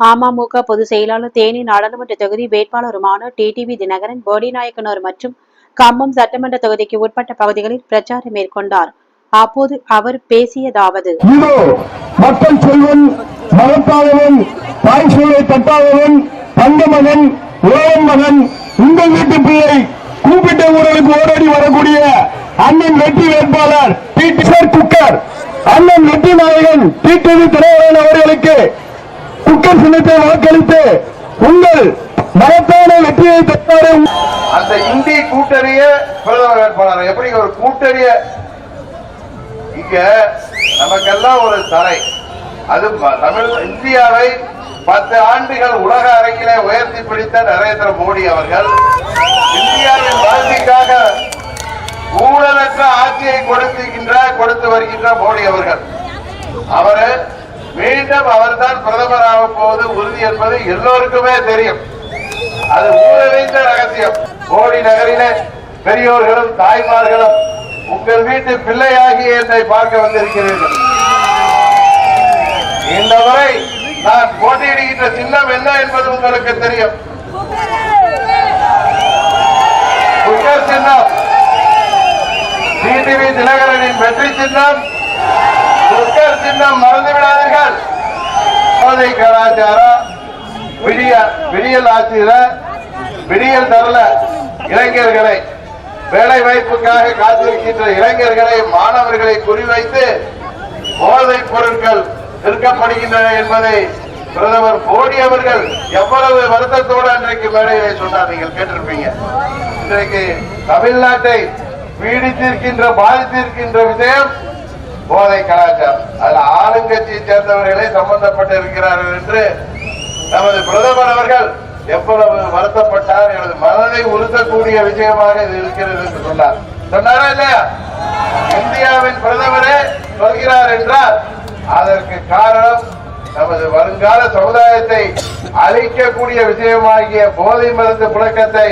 அமமுக பொதுச் செயலாளர் தேனி நாடாளுமன்ற தொகுதி வேட்பாளருமான டிடிவி தினகரன் போடிநாயக்கனூர் மற்றும் கம்பம் சட்டமன்ற தொகுதிக்கு உட்பட்ட பகுதிகளில் பிரச்சாரம் மேற்கொண்டார். அப்போது அவர் பேசியதாவது. இதோ மக்கள் செல்வன் மகத்தாதவன் தாய் சொல்லை தட்டாதவன் தங்கமகன் உலகம் மகன் உங்கள் வீட்டு பிள்ளை கூப்பிட்ட ஊழலுக்கு ஓடோடி வரக்கூடிய அண்ணன் வெற்றி வேட்பாளர் டி குக்கர் அண்ணன் வெற்றி நாயகன் டிடிவி தினகரன் அவர்களுக்கு குக்கர் சின்னத்தை வாக்களித்து உங்கள் மகத்தான வெற்றியை பெற்றாரு. அந்த இந்தி கூட்டணிய பிரதமர் வேட்பாளர் எப்படி ஒரு கூட்டணிய? இங்க நமக்கெல்லாம் ஒரு தலை. அது தமிழ் இந்தியாவை பத்து ஆண்டுகள் உலக அரங்கிலே உயர்த்தி பிடித்த நரேந்திர மோடி அவர்கள் இந்தியாவின் வளர்ச்சிக்காக ஊழலற்ற ஆட்சியை கொடுத்திருக்கின்ற கொடுத்து வருகின்ற மோடி அவர்கள். அவர் மீண்டும் அவர்தான் பிரதமராக போவது உறுதி என்பது எல்லோருக்குமே தெரியும். அது ஊரறிந்த ரகசியம். கோடி நகரிலே பெரியோர்களும் தாய்மார்களும் உங்கள் வீட்டு பிள்ளையாகி என்னை பார்க்க வந்திருக்கிறீர்கள். இந்த முறை நான் போட்டியிடுகின்ற சின்னம் என்ன என்பது உங்களுக்கு தெரியும். சின்னம். டிடிவி தினகரனின் வெற்றி சின்னம். சின்னம் மறந்து விடாதீர்கள் போதை கலாச்சாரம் விடிய விடியல் ஆட்சியில விடியல் தரல இளைஞர்களை வேலை வாய்ப்புக்காக காத்திருக்கின்ற இளைஞர்களை மாணவர்களை குறிவைத்து போதைப் பொருட்கள் விற்கப்படுகின்றன என்பதை பிரதமர் மோடி அவர்கள் எவ்வளவு வருத்தத்தோடு அன்றைக்கு மேடையிலே சொன்னார் நீங்கள் கேட்டிருப்பீங்க. இன்றைக்கு தமிழ்நாட்டை பீடித்திருக்கின்ற பாதித்திருக்கின்ற விஷயம் போதை கலாச்சாரம் அதுல ஆளுங்கட்சியை சேர்ந்தவர்களே சம்பந்தப்பட்டு இருக்கிறார்கள் என்று நமது பிரதமர் அவர்கள் எவ்வளவு வருத்தப்பட்டார் எனது மனதை உறுத்தக்கூடிய விஷயமாக இது இருக்கிறது என்று சொன்னார். சொன்னாரா இல்லையா? இந்தியாவின் பிரதமரே சொல்கிறார் என்றால் அதற்கு காரணம் நமது வருங்கால சமுதாயத்தை அழிக்கக்கூடிய விஷயமாகிய போதை மருந்து புழக்கத்தை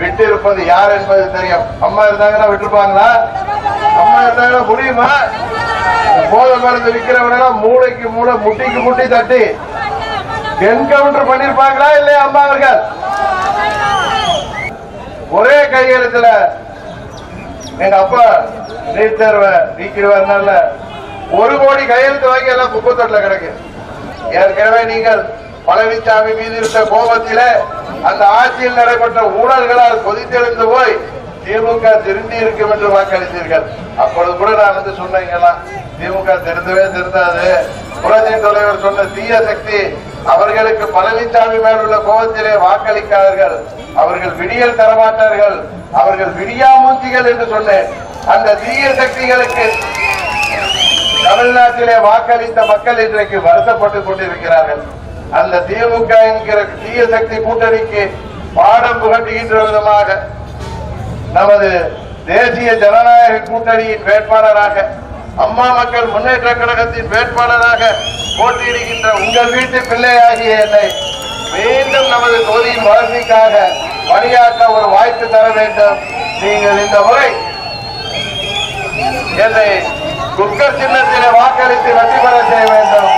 விட்டிருப்பது யார் என்பது தெரியும். அம்மா இருந்தாங்கன்னா விட்டுருப்பாங்களா? அம்மா இருந்தாங்கன்னா முடியுமா? போத மருந்து விற்கிறவங்க மூளைக்கு மூளை முட்டிக்கு முட்டி தட்டி. என்கவுண்டர் பண்ணிருப்பாங்களா இல்லையா அம்மா அவர்கள்? ஒரே கையெழுத்துல எங்க அப்பா நீட் தேர்வை நீக்கிடுவாருனால ஒரு கோடி கையெழுத்து வாங்கி எல்லாம் குப்பத்தொட்டில் கிடக்கு. ஏற்கனவே நீங்கள் பழனிசாமி மீது இருந்த கோபத்தில அந்த ஆட்சியில் நடைபெற்ற ஊழல்களால் கொதித்தெழுந்து போய் திமுக திருந்தி இருக்கும் என்று வாக்களித்தீர்கள். அப்பொழுது கூட நான் வந்து சொன்னீங்களாம் திமுக திருந்தவே திருந்தாது. புரட்சி தலைவர் சொன்ன தீய சக்தி அவர்களுக்கு பழனிசாமி மேல் உள்ள கோபத்திலே வாக்களிக்காதீர்கள். அவர்கள் விடியல் தரமாட்டார்கள் அவர்கள் விடியாமூச்சிகள் என்று சொன்னேன். அந்த தீய சக்திகளுக்கு தமிழ்நாட்டிலே வாக்களித்த மக்கள் இன்றைக்கு வருத்தப்பட்டுக் கொண்டிருக்கிறார்கள். அந்த திமுக என்கிற தீய சக்தி கூட்டணிக்கு பாடம் புகட்டுகின்ற விதமாக நமது தேசிய ஜனநாயக கூட்டணியின் வேட்பாளராக அம்மா மக்கள் முன்னேற்ற கழகத்தின் வேட்பாளராக போட்டியிடுகின்ற உங்கள் வீட்டு பிள்ளையாகிய என்னை மீண்டும் நமது தொகுதியின் வளர்ச்சிக்காக பணியாற்ற ஒரு வாய்ப்பு தர வேண்டும். நீங்கள் இந்த முறை என்னை குக்கர் சின்னத்திலே வாக்களித்து வெற்றி பெற செய்ய வேண்டும்.